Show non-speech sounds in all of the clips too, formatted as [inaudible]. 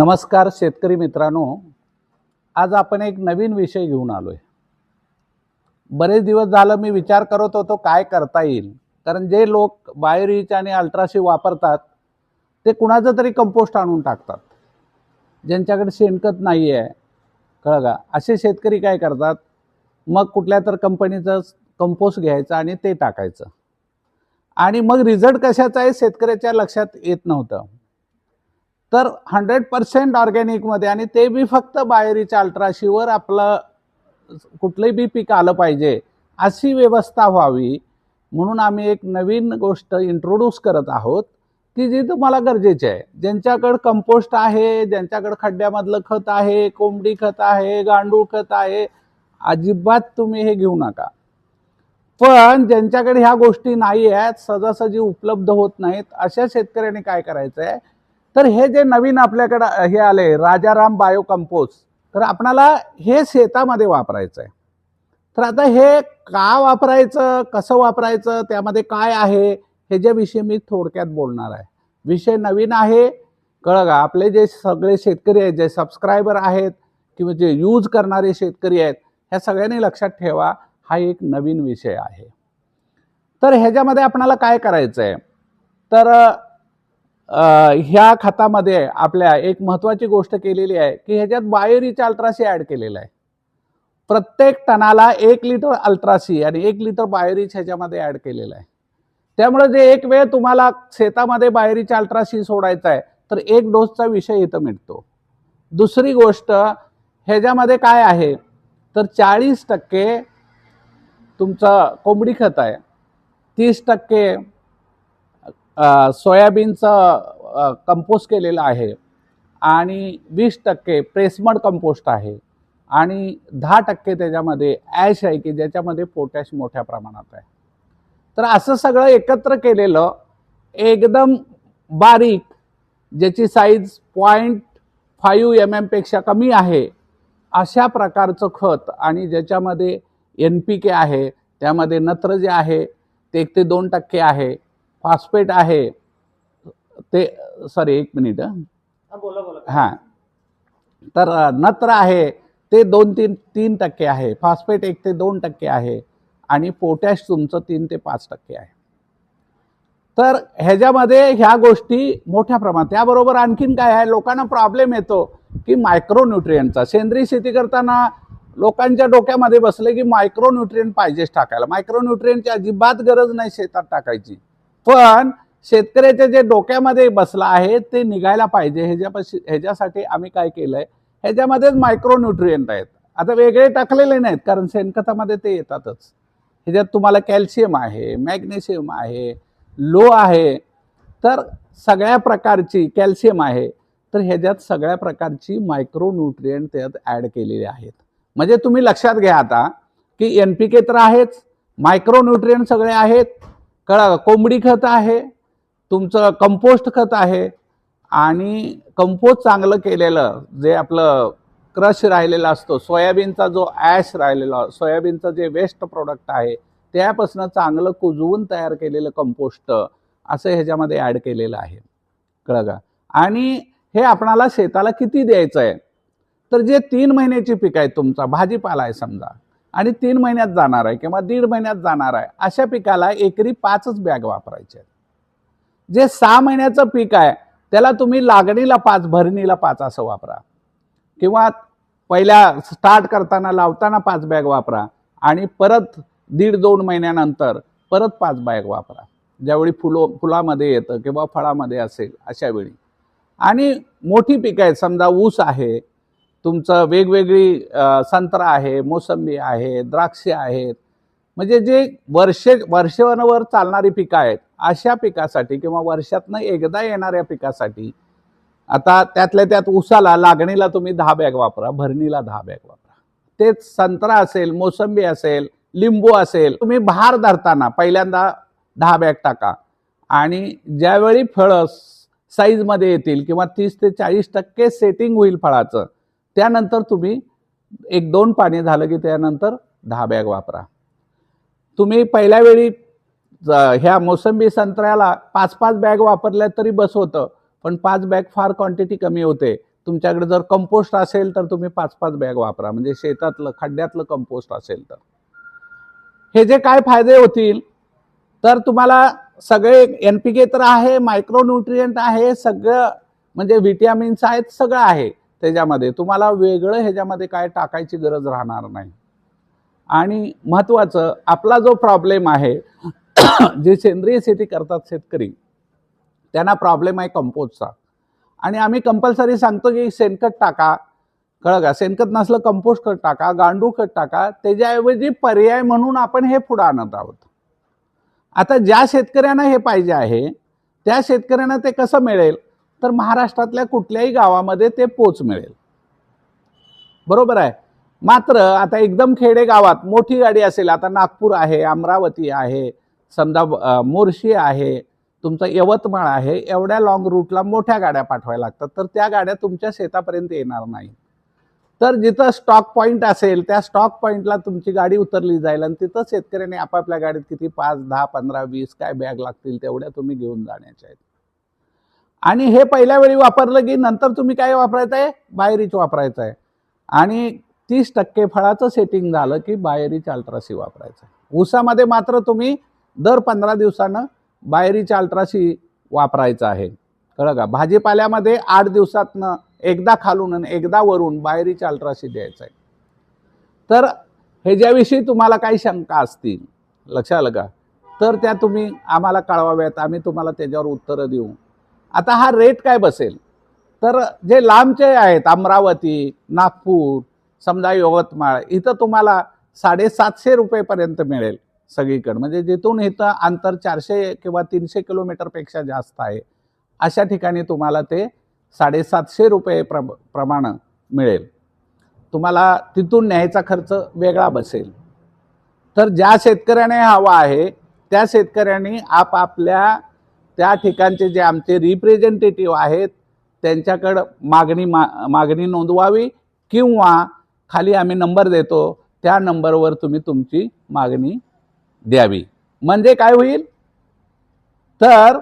नमस्कार शेतकरी मित्रांनो. आज आपण एक नवीन विषय घेऊन आलो आहे बरेच दिवस झालं मी विचार करत होतो काय करता येईल. कारण जे लोक बायोरीच आणि अल्ट्राशी वापरतात ते कुणाचं तरी कंपोस्ट आणून टाकतात. ज्यांच्याकडे शेणखत नाही आहे कळ का? असे शेतकरी काय करतात? मग कुठल्या तर कंपनीचं कंपोस्ट घ्यायचं आणि ते टाकायचं. आणि मग रिझल्ट कशाचा आहे शेतकऱ्याच्या लक्षात येत नव्हतं. तर हंड्रेड पर्सेंट ऑर्गॅनिकमध्ये आणि ते बी फक्त बाहेरीच्या अल्ट्राशीवर आपलं कुठलंही बी पीक आलं पाहिजे अशी व्यवस्था व्हावी. म्हणून आम्ही एक नवीन गोष्ट इंट्रोड्यूस करत आहोत की जी तुम्हाला गरजेची आहे. ज्यांच्याकडं कंपोस्ट आहे ज्यांच्याकडं खड्ड्यामधलं खत आहे कोंबडी खत आहे गांडूळ खत आहे अजिबात तुम्ही हे घेऊ नका. पण ज्यांच्याकडे ह्या गोष्टी नाही आहेत सहजासहजी उपलब्ध होत नाहीत अशा शेतकऱ्यांनी काय करायचं आहे तर हे जे नवीन आपल्याकडं हे आले राजाराम बायो कंपोज तर आपणाला हे शेतामध्ये वापरायचं आहे तर आता हे का वापरायचं कसं वापरायचं त्यामध्ये काय आहे ह्याच्याविषयी मी थोडक्यात बोलणार आहे. विषय नवीन आहे कळगा का? आपले जे सगळे शेतकरी आहेत जे सबस्क्रायबर आहेत किंवा जे यूज करणारे शेतकरी आहेत ह्या सगळ्यांनी लक्षात ठेवा हा एक नवीन विषय आहे. तर ह्याच्यामध्ये आपणाला काय करायचं आहे तर ह्या खतामध्ये आपल्या एक महत्त्वाची गोष्ट केलेली आहे की ह्याच्यात बायोरिच अल्ट्रासी ॲड केलेलं आहे. प्रत्येक टनाला एक लिटर अल्ट्रासी आणि एक लिटर बायोरीच ह्याच्यामध्ये ॲड केलेलं आहे. त्यामुळे जे एक वेळ तुम्हाला शेतामध्ये बाहेरीच्या अल्ट्रासी सोडायचा आहे तर एक डोसचा विषय इथं मिळतो दुसरी गोष्ट ह्याच्यामध्ये काय आहे? तर चाळीस टक्के तुमचं कोंबडी खत आहे. तीस टक्के सोयाबीनचं कंपोस्ट केलेलं आहे. आणि वीस टक्के प्रेसमड कंपोस्ट आहे. आणि दहा टक्के त्याच्यामध्ये ॲश आहे की ज्याच्यामध्ये पोटॅश मोठ्या प्रमाणात आहे. तर असं सगळं एकत्र केलेलं एकदम बारीक ज्याची साईज पॉईंट फाईव्ह एम एमपेक्षा कमी आहे अशा प्रकारचं खत आणि ज्याच्यामध्ये एन पी के आहे त्यामध्ये नत्र जे आहे ते एक ते दोन टक्के आहे. फॉस्फेट आहे. ते सॉरी एक मिनिट हं. बोला बोला. तर नत्र आहे ते दोन तीन तीन टक्के आहे. फॉस्फेट एक ते दोन टक्के आहे. आणि पोटॅश तुमचं तीन ते पाच टक्के आहे. तर ह्याच्यामध्ये ह्या गोष्टी मोठ्या प्रमाणात त्याबरोबर आणखीन काय आहे? लोकांना प्रॉब्लेम येतो की मायक्रोन्युट्रियनचा सेंद्रिय शेती करताना लोकांच्या डोक्यामध्ये बसले की मायक्रोन्युट्रियन पाहिजेच टाकायला. मायक्रोन्युट्रियनची अजिबात गरज नाही शेतात टाकायची. पण शेतकऱ्याच्या जे डोक्यामध्ये बसला आहे ते निघायला पाहिजे. ह्याच्यापाशी ह्याच्यासाठी आम्ही काय केलंय? ह्याच्यामध्येच मायक्रोन्युट्रियंट आहेत. आता वेगळे टाकलेले नाहीत कारण शेणखतामध्ये ते येतातच. ह्याच्यात तुम्हाला कॅल्शियम आहे मॅग्नेशियम आहे लो आहे. तर सगळ्या प्रकारची कॅल्शियम आहे. तर ह्याच्यात सगळ्या प्रकारची मायक्रोन्युट्रियंट त्यात ॲड केलेले आहेत. म्हणजे तुम्ही लक्षात घ्या आता की एन पी के तर आहेच मायक्रोन्युट्रियंट सगळे आहेत कळा कोंबडी खत आहे तुमचं कंपोस्ट खत आहे आणि कंपोस्ट चांगलं केलेलं जे आपलं क्रश राहिलेला असतो सोयाबीनचा जो ॲश राहिलेला सोयाबीनचं जे वेस्ट प्रोडक्ट आहे त्यापासून चांगलं कुजवून तयार केलेलं कंपोस्ट असं ह्याच्यामध्ये ॲड केलेलं आहे. कळलं का? आणि हे आपणाला शेताला किती द्यायचं आहे तर जे तीन महिन्याची पीक आहे तुमचा भाजीपाला आहे समजा. आणि तीन महिन्यात जाणार आहे किंवा दीड महिन्यात जाणार आहे अशा पिकाला एकरी पाचच बॅग वापरायचे आहेत. जे सहा महिन्याचं पीक आहे त्याला तुम्ही लागणीला पाच भरणीला पाच असं वापरा. किंवा पहिल्या स्टार्ट करताना लावताना पाच बॅग वापरा आणि परत दीड दोन महिन्यानंतर परत पाच बॅग वापरा. ज्यावेळी फुलो फुलामध्ये येतं किंवा फळामध्ये असेल अशा वेळी. आणि मोठी पिकं आहेत समजा ऊस आहे तुमचं वेगवेगळी संत्रा आहे मोसंबी आहे द्राक्षे आहेत. म्हणजे जे वर्षे वर्षवनवर चालणारी पिकं आहेत अशा पिकासाठी किंवा वर्षातनं एकदा येणाऱ्या पिकासाठी आता त्यातल्या त्यात उसाला लागणीला तुम्ही दहा बॅग वापरा भरणीला दहा बॅग वापरा. तेच संत्रा असेल मोसंबी असेल लिंबू असेल तुम्ही भार धरताना पहिल्यांदा दहा बॅग टाका. आणि ज्यावेळी फळं साईजमध्ये येतील किंवा तीस ते चाळीस टक्के सेटिंग होईल फळाचं त्यानंतर तुम्ही एक दोन पाणी झालं की त्यानंतर दहा बॅग वापरा. तुम्ही पहिल्या वेळी ह्या मोसंबी संत्र्याला पाच पाच बॅग वापरल्या तरी बस होतं पण पाच बॅग फार क्वांटिटी कमी होते. तुमच्याकडे जर कंपोस्ट असेल तर तुम्ही पाच पाच बॅग वापरा म्हणजे शेतातलं खड्ड्यातलं कंपोस्ट असेल तर. हे जे काय फायदे होतील तर तुम्हाला सगळे एन पी के तर आहे मायक्रोन्युट्रियंट आहे सगळं म्हणजे व्हिटॅमिन्स आहेत सगळं आहे. त्याच्यामध्ये. तुम्हाला वेगळं ह्याच्यामध्ये काय टाकायची गरज राहणार नाही. आणि महत्त्वाचं आपला जो प्रॉब्लेम आहे [coughs] जे सेंद्रिय शेती करतात शेतकरी त्यांना प्रॉब्लेम आहे कंपोस्टचा आणि आम्ही कंपल्सरी सांगतो की शेणखत टाका. कळलं का? शेणखत नसलं कंपोस्ट खत टाका गांडूळ खत टाका. त्याच्याऐवजी पर्याय म्हणून आपण हे पुढं आणत आहोत. आता ज्या शेतकऱ्यांना हे पाहिजे आहे त्या शेतकऱ्यांना ते कसं मिळेल? तर महाराष्ट्रातल्या कुठल्याही गावामध्ये ते पोच मिळेल. बरोबर आहे. मात्र आता एकदम खेडे गावात मोठी गाडी असेल आता नागपूर आहे अमरावती आहे समजा मोर्शी आहे तुमचं यवतमाळ आहे एवढ्या लॉंग रूटला मोठ्या गाड्या पाठवायला लागतात तर त्या गाड्या तुमच्या शेतापर्यंत येणार नाही तर जिथं स्टॉक पॉईंट असेल त्या स्टॉक पॉईंटला तुमची गाडी उतरली जाईल आणि तिथं शेतकऱ्याने आपापल्या गाडीत किती पाच दहा पंधरा वीस काय बॅग लागतील तेवढ्या तुम्ही घेऊन जाण्याच्या आहेत. आणि हे पहिल्या वेळी वापरलं की नंतर तुम्ही काय वापरायचं आहे बाहेरीच वापरायचं आहे आणि तीस टक्के फळाचं सेटिंग झालं की बाहेरीच अल्ट्रासी वापरायचं आहे ऊसामध्ये मात्र तुम्ही दर पंधरा दिवसानं बाहेरीच्या अल्ट्रासी वापरायचं आहे. कळलं का? भाजीपाल्यामध्ये आठ दिवसातनं एकदा खालून आणि एकदा वरून बाहेरीच्या अल्ट्राशी द्यायचं आहे तर ह्याच्याविषयी तुम्हाला काही शंका असतील लक्षात आलं का? तर त्या तुम्ही आम्हाला कळवाव्यात. आम्ही तुम्हाला त्याच्यावर उत्तरं देऊ. आता हा रेट काय बसेल? तर जे लांबचे आहेत अमरावती नागपूर समजा यवतमाळ इथं तुम्हाला साडेसातशे रुपयेपर्यंत मिळेल सगळीकडे. म्हणजे जिथून इथं अंतर चारशे किंवा तीनशे किलोमीटरपेक्षा जास्त आहे अशा ठिकाणी तुम्हाला ते साडेसातशे रुपये प्र प्रमाण मिळेल. तुम्हाला तिथून न्यायचा खर्च वेगळा बसेल. तर ज्या शेतकऱ्याने हवा आहे त्या शेतकऱ्यांनी आपापल्या त्या ठिकाणचे जे आमचे रिप्रेझेंटेटिव्ह आहेत त्यांच्याकडं मागणी मा मागणी नोंदवावी किंवा खाली आम्ही नंबर देतो त्या नंबरवर तुम्ही तुमची मागणी द्यावी. म्हणजे काय होईल? तर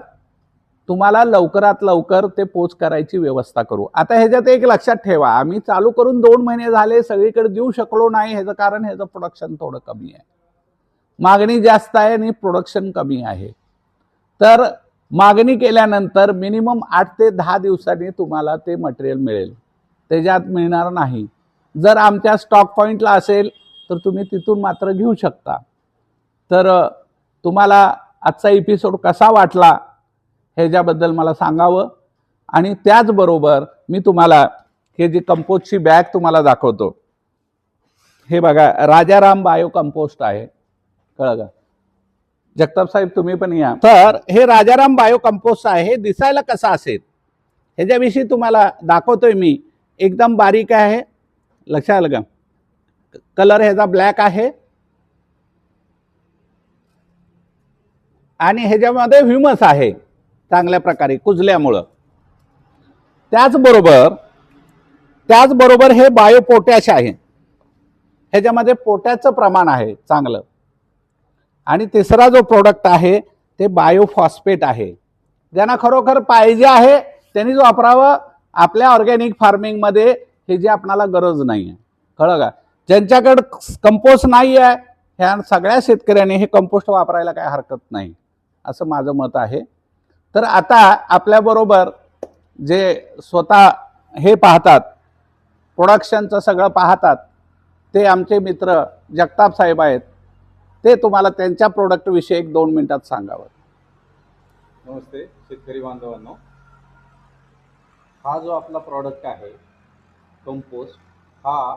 तुम्हाला लवकरात लवकर ते पोच करायची व्यवस्था करू. आता ह्याच्यात एक लक्षात ठेवा आम्ही चालू करून दोन महिने झाले सगळीकडे देऊ शकलो नाही ह्याचं कारण ह्याचं प्रोडक्शन थोडं कमी आहे. मागणी जास्त आहे आणि प्रोडक्शन कमी आहे. तर मागणी केल्यानंतर मिनिमम आठ ते दहा दिवसांनी तुम्हाला ते मटेरियल मिळेल. त्याच्यात मिळणार नाही. जर आमच्या स्टॉक पॉईंटला असेल तर तुम्ही तिथून मात्र घेऊ शकता. तर तुम्हाला आजचा एपिसोड कसा वाटला ह्याच्याबद्दल मला सांगावं. आणि त्याचबरोबर मी तुम्हाला हे जी कंपोस्टची बॅग तुम्हाला दाखवतो. हे बघा राजाराम बायो कंपोस्ट आहे. कळलं का? जगताप साहेब तुम्ही पण या. तर हे राजाराम बायो कंपोस्ट आहे हे दिसायला कसं असेल? ह्याच्याविषयी तुम्हाला दाखवतोय मी. एकदम बारीक आहे. लक्षात आलं का? कलर ह्याचा ब्लॅक आहे. आणि ह्याच्यामध्ये ह्युमस आहे चांगल्या प्रकारे कुजल्यामुळं. त्याचबरोबर त्याचबरोबर हे बायो पोटॅश आहे. ह्याच्यामध्ये पोटॅशचं प्रमाण आहे चांगलं. आणि तिसरा जो प्रोडक्ट आहे ते बायोफॉस्फेट आहे. ज्यांना खरोखर पाहिजे आहे त्यांनीच वापरावं आपल्या ऑर्गॅनिक फार्मिंगमध्ये हे जे आपणाला गरज नाही आहे कळलं का? ज्यांच्याकडं कंपोस्ट नाही आहे ह्या सगळ्या शेतकऱ्यांनी हे कंपोस्ट वापरायला काय हरकत नाही असं माझं मत आहे. तर आता आपल्याबरोबर जे स्वतः हे पाहतात प्रोडक्शनचं सगळं पाहतात ते आमचे मित्र जगताप साहेब आहेत. ते तुम्हाला त्यांच्या प्रोडक्टविषयी एक दोन मिनिटात सांगावं. नमस्ते शेतकरी बांधवांनो. हा जो आपला प्रॉडक्ट आहे कंपोस्ट हा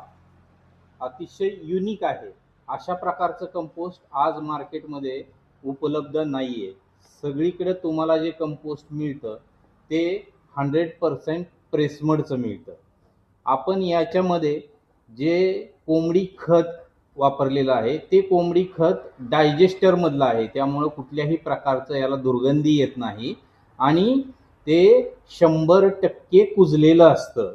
अतिशय युनिक आहे. अशा प्रकारचं कंपोस्ट आज मार्केटमध्ये उपलब्ध नाही आहे सगळीकडे तुम्हाला जे कंपोस्ट मिळतं ते हंड्रेड पर्सेंट प्रेसमडचं मिळतं. आपण याच्यामध्ये जे कोंबडी खत वापरलेलं आहे. ते कोंबडी खत डायजेस्टरमधलं आहे. त्यामुळं कुठल्याही प्रकारचं याला दुर्गंधी येत नाही. आणि ते शंभर टक्के कुजलेलं असतं.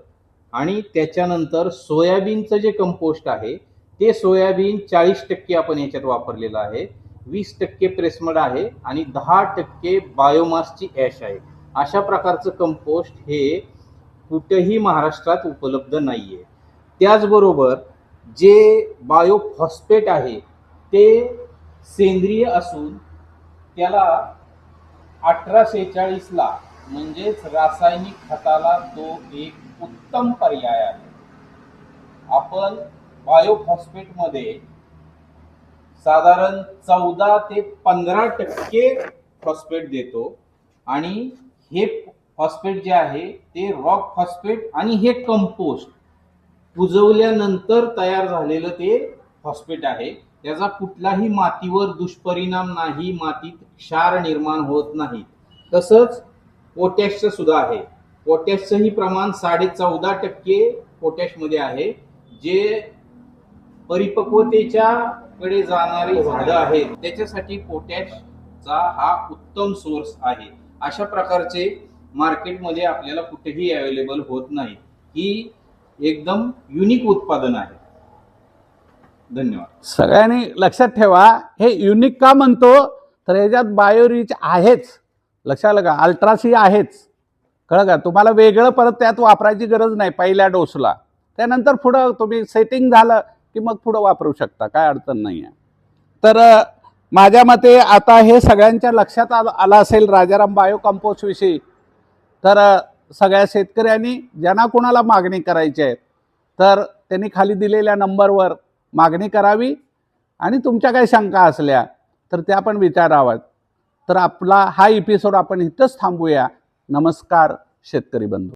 आणि त्याच्यानंतर सोयाबीनचं जे कंपोस्ट आहे ते सोयाबीन चाळीस टक्के आपण याच्यात वापरलेलं आहे. वीस टक्के प्रेसमड आहे आणि दहा टक्के बायोमासची ॲश आहे. अशा प्रकारचं कंपोस्ट हे कुठंही महाराष्ट्रात उपलब्ध नाही आहे त्याचबरोबर जे बायोफॉस्फेट आहे ते सेंद्रिय असून त्याला अठरा शेहेचाळीसला म्हणजेच रासायनिक खताला तो एक उत्तम पर्याय आहे. आपण बायोफॉस्फेटमध्ये साधारण चौदा ते पंधरा टक्के फॉस्फेट देतो आणि हे फॉस्फेट जे आहे ते रॉक फॉस्फेट आणि हे कंपोस्ट कुजवल्यानंतर तयार झालेलं ते फॉस्फेट आहे. त्याचा कुठलाही मातीवर दुष्परिणाम नाही मातीत क्षार निर्माण होत नाही. तसंच पोटॅशचं सुद्धा आहे. पोटॅशचंही प्रमाण साडे चौदा टक्के पोटॅशमध्ये आहे. जे परिपक्वतेच्या कडे जाणारी झाडं आहेत त्याच्यासाठी पोटॅशचा हा उत्तम सोर्स आहे. अशा प्रकारचे मार्केटमध्ये आपल्याला कुठेही अवेलेबल होत नाही. ही एकदम युनिक उत्पादन आहे. धन्यवाद. सगळ्यांनी लक्षात ठेवा हे युनिक का म्हणतो? तर ह्याच्यात बायोरिच आहेच. लक्षात आलं का? अल्ट्रासी आहेच. कळ का? तुम्हाला वेगळं परत त्यात वापरायची गरज नाही पहिल्या डोसला त्यानंतर पुढं तुम्ही सेटिंग झालं की मग पुढं वापरू शकता काय अडचण नाही आहे. तर माझ्या मते आता हे सगळ्यांच्या लक्षात आलं आलं असेल राजाराम बायो कंपोस्टविषयी तर सगळ्या शेतकऱ्यांनी ज्यांना कोणाला मागणी करायची आहे तर त्यांनी खाली दिलेल्या नंबरवर मागणी करावी आणि तुमच्या काही शंका असल्या तर त्या पण विचाराव्यात. तर आपला हा एपिसोड आपण इथंच थांबूया. नमस्कार शेतकरी बंधू.